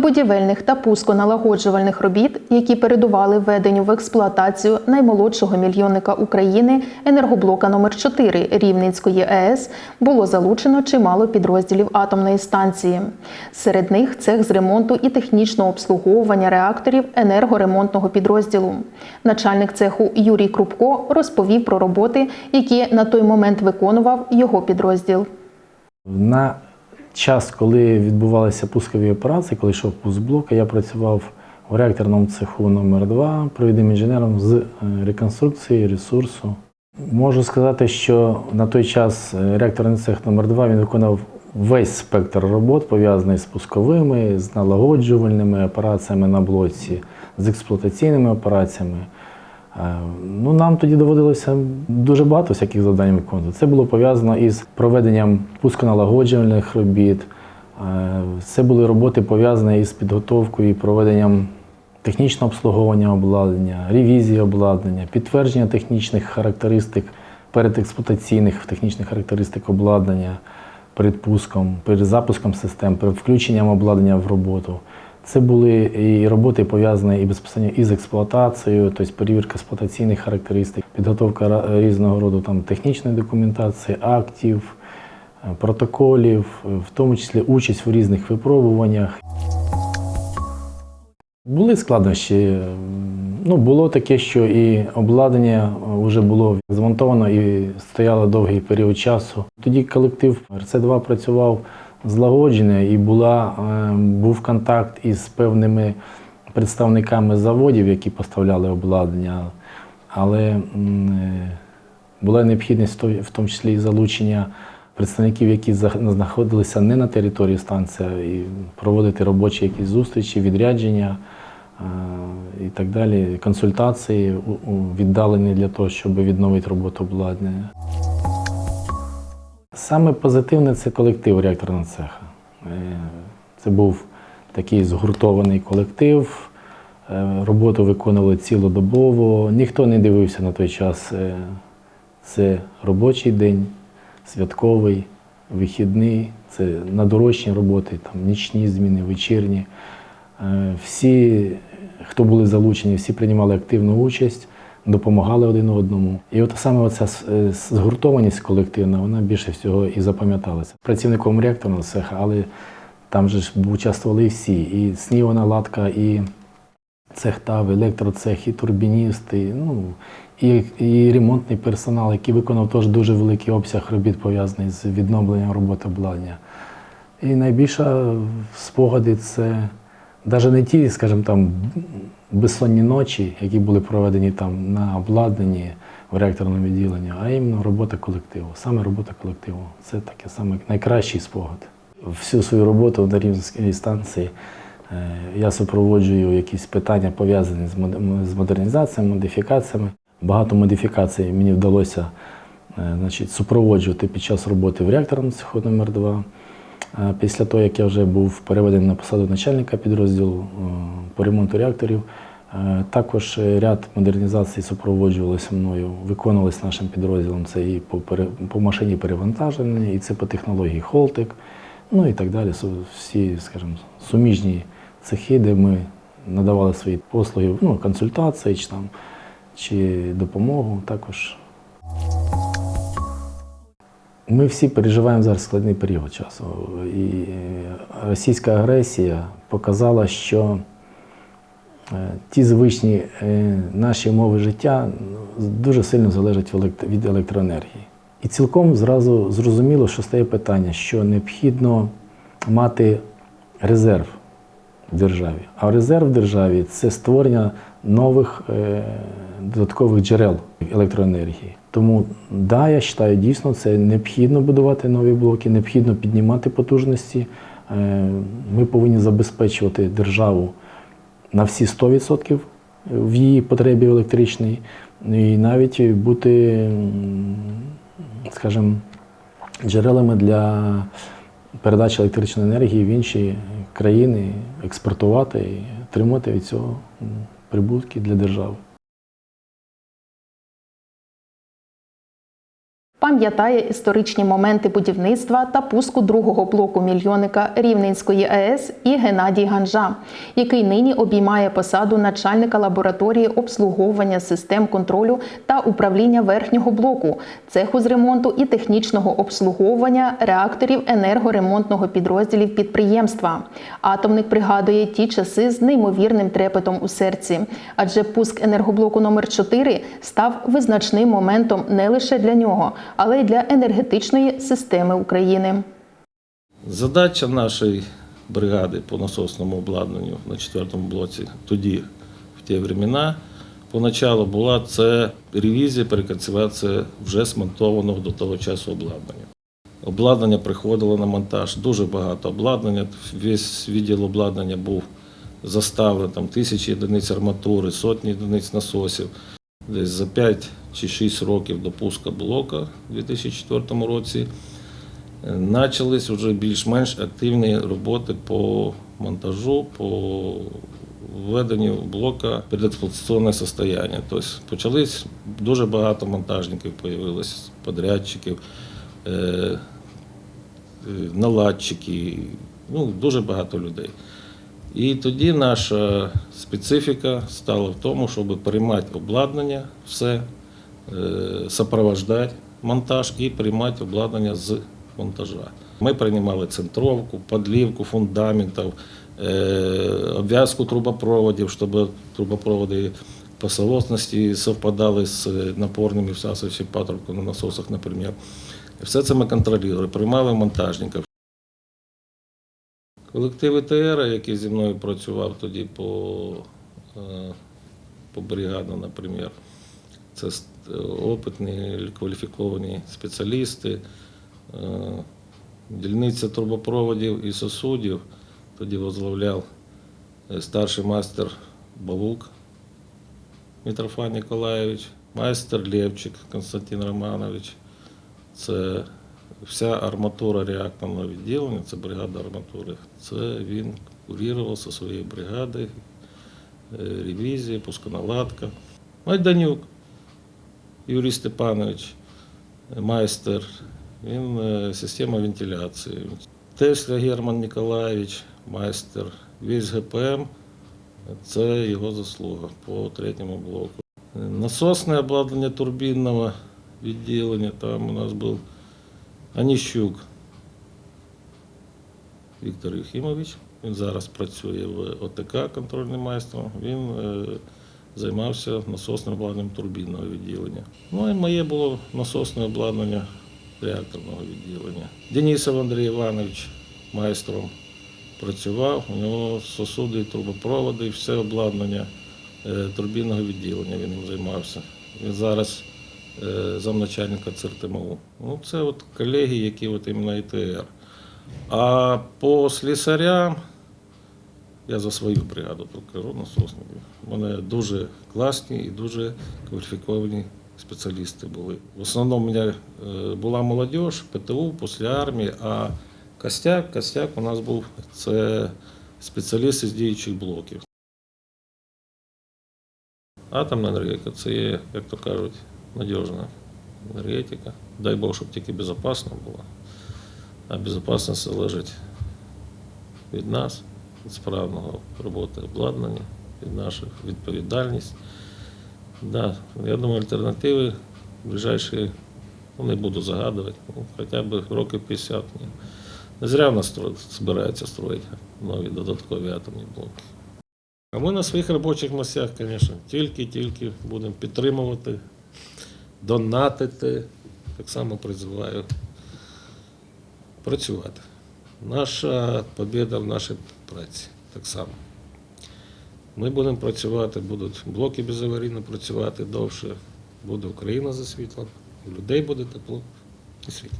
будівельних та пусконалагоджувальних робіт, які передували введенню в експлуатацію наймолодшого мільйонника України енергоблока номер 4 Рівненської АЕС, було залучено чимало підрозділів атомної станції. Серед них цех з ремонту і технічного обслуговування реакторів енергоремонтного підрозділу. Начальник цеху Юрій Крупко розповів про роботи, які на той момент виконував його підрозділ. На час, коли відбувалися пускові операції, коли йшов пуск блока, я працював у реакторному цеху номер 2 провідним інженером з е, реконструкції ресурсу. Можу сказати, що на той час е, реакторний цех номер 2 він виконав весь спектр робот, пов'язаний з пусковими, з налагоджувальними операціями на блоці, з експлуатаційними операціями. Е, Ну, нам тоді доводилося дуже багато всяких завдань виконувати. Це було пов'язано із проведенням пусконалагоджувальних робіт. Е, Це були роботи пов'язані із підготовкою і проведенням технічного обслуговування обладнання, ревізії обладнання, підтвердження технічних характеристик, передексплуатаційних технічних характеристик обладнання перед пуском, перед запуском систем, перед включенням обладнання в роботу. Це були і роботи пов'язані і безпосередньо із експлуатацією, тобто перевірка експлуатаційних характеристик, підготовка різного роду там, технічної документації, актів, е, протоколів, е, в тому числі участь в різних випробуваннях. Були складнощі. Ну, було таке, що і обладнання вже було змонтовано і стояло довгий період часу. Тоді колектив РЦ-2 працював злагоджено і була, е, був контакт із певними представниками заводів, які поставляли обладнання. Але е, була необхідність в тому числі і залучення представників, які знаходилися не на території станції, і проводити робочі якісь зустрічі, відрядження е, і так далі, консультації віддалені для того, щоб відновити роботу обладнання. Саме позитивне це колектив реакторного цеха. Е, Це був такий згуртований колектив. Е, Роботу виконували цілодобово. Ніхто не дивився на той час. е, Це робочий день, святковий, вихідний, це надурочні роботи, там, нічні зміни, вечірні. Всі, хто були залучені, всі приймали активну участь, допомагали один одному. І от саме оця е, згуртованість колективна, вона більше всього і запам'яталася. Працівником реакторного цеха, але там же ж участвували і всі, і снівана латка, і цех ТАВ, електроцех, і турбіністи, ну, і, і ремонтний персонал, який виконав теж дуже великий обсяг робіт, пов'язаний з відновленням роботи обладнання. І найбільше спогади це навіть не ті, скажімо там, безсонні ночі, які були проведені там на обладнанні в реакторному відділенні, а іменно робота колективу. Саме робота колективу. Це таке саме найкращий спогад. Всю свою роботу на Рівненській станції е, я супроводжую якісь питання пов'язані з мод- модернізаціями, модифікаціями. Багато модифікацій мені вдалося е, значить, супроводжувати під час роботи в реакторному цеху номер 2 Е, Після того, як я вже був переведений на посаду начальника підрозділу е, по ремонту реакторів, е, також ряд модернізацій супроводжувалися мною, виконувалися нашим підрозділом. Це і по, по машині перевантаження, і це по технології Холтек, ну і так далі. Всі, скажімо, суміжні цехи, де ми надавали свої послуги, ну, консультації чи, там, чи допомогу також. Ми всі переживаємо зараз складний період часу. І російська агресія показала, що е, ті звичні е, наші умови життя дуже сильно залежать від електроенергії. І цілком зразу зрозуміло, що стає питання, що необхідно мати резерв державі. А резерв в державі це створення нових е, додаткових джерел електроенергії. Тому, да, я вважаю, дійсно це необхідно будувати нові блоки, необхідно піднімати потужності. Е, ми повинні забезпечувати державу на всі 100% в її потребі електричній, і навіть бути, скажімо, джерелами для передачі електричної енергії в інші країни, експортувати і отримати від цього прибутки для держави. Пам'ятає історичні моменти будівництва та пуску другого блоку мільйонника Рівненської АЕС і Геннадій Ганжа, який нині обіймає посаду начальника лабораторії обслуговування систем контролю та управління верхнього блоку, цеху з ремонту і технічного обслуговування реакторів енергоремонтного підрозділів підприємства. Атомник пригадує ті часи з неймовірним трепетом у серці, адже пуск енергоблоку номер 4 став визначним моментом не лише для нього, але й для енергетичної системи України. Задача нашої бригади по насосному обладнанню на четвертому блоці тоді, в ті времена, поначалу була це ревізія, переконсервація вже смонтованого до того часу обладнання. Обладнання приходило на монтаж, дуже багато обладнання. Весь відділ обладнання був заставлений там тисячі одиниць арматури, сотні одиниць насосів. Десь за 5 чи 6 років до пуска блока у 2004 році Начались вже більш-менш активні роботи по монтажу, по введенню блока в предексплуатаційне состояние. Тобто почались дуже багато монтажників, появилось подрядчиків, е, е, наладчики, ну, дуже багато людей. І тоді наша специфіка стала в тому, щоб приймати обладнання, все, е, сопровождати монтаж і приймати обладнання з монтажа. Ми приймали центровку, подлівку фундаментів, е, обв'язку трубопроводів, щоб трубопроводи по солосності совпадали з напорними всасуючими патрубками на насосах, наприклад. Все це ми контролювали, приймали монтажників. Колектив ІТР, який зі мною працював тоді по, е, по бригаду, наприклад, це опитні, кваліфіковані спеціалісти, е, дільниця трубопроводів і сосудів. Тоді возглавляв е, старший майстер Бавук Митрофан Ніколаєвич, майстер Левчик Константин Романович. Це вся арматура реакторного відділення, це бригада арматури. Це він курував зі своєї бригади, е, ревізії, пусконаладка. Майданюк Юрій Степанович, е, майстер, він е, система вентиляції. Тесля Герман Ніколаєвич, майстер. Весь ГПМ це його заслуга по третьому блоку. Е, Насосне обладнання турбінного відділення, там у нас був Аніщук Віктор Єхімович. Він зараз працює в ОТК контрольним майстром. Він займався насосним обладнанням турбінного відділення. Ну і моє було насосне обладнання реакторного відділення. Денисов Андрій Іванович майстром працював. У нього сосуди, трубопроводи, і все обладнання е, турбінного відділення він ним займався. Він зараз е, замначальника ЦРТМУ. Ну, це от колеги, які от іменно ІТР. А по слісарям я за свою бригаду тут кажу насосників. У мене дуже класні і дуже кваліфіковані спеціалісти були. В основному у мене була молодь, ПТУ, після армії, а костяк, костяк у нас був це спеціалісти з діючих блоків. Атомна енергетика це є, як то кажуть, надіжна енергетика. Дай Бог, щоб тільки безпечна була. А безпечність залежить від нас, справного роботи обладнання, від наших відповідальність. Да, я думаю, альтернативи ближайші, ну, не буду загадувати, ну, хоча б років 50. Ні. Не зря в нас збираються строїти нові додаткові атомні блоки. А ми на своїх робочих місцях, звісно, тільки-тільки будемо підтримувати, донатити. Так само призиваю працювати. Наша побіда в нашій праці так само. Ми будемо працювати, будуть блоки безаварійно працювати довше, буде Україна за світлом, у людей буде тепло і світло.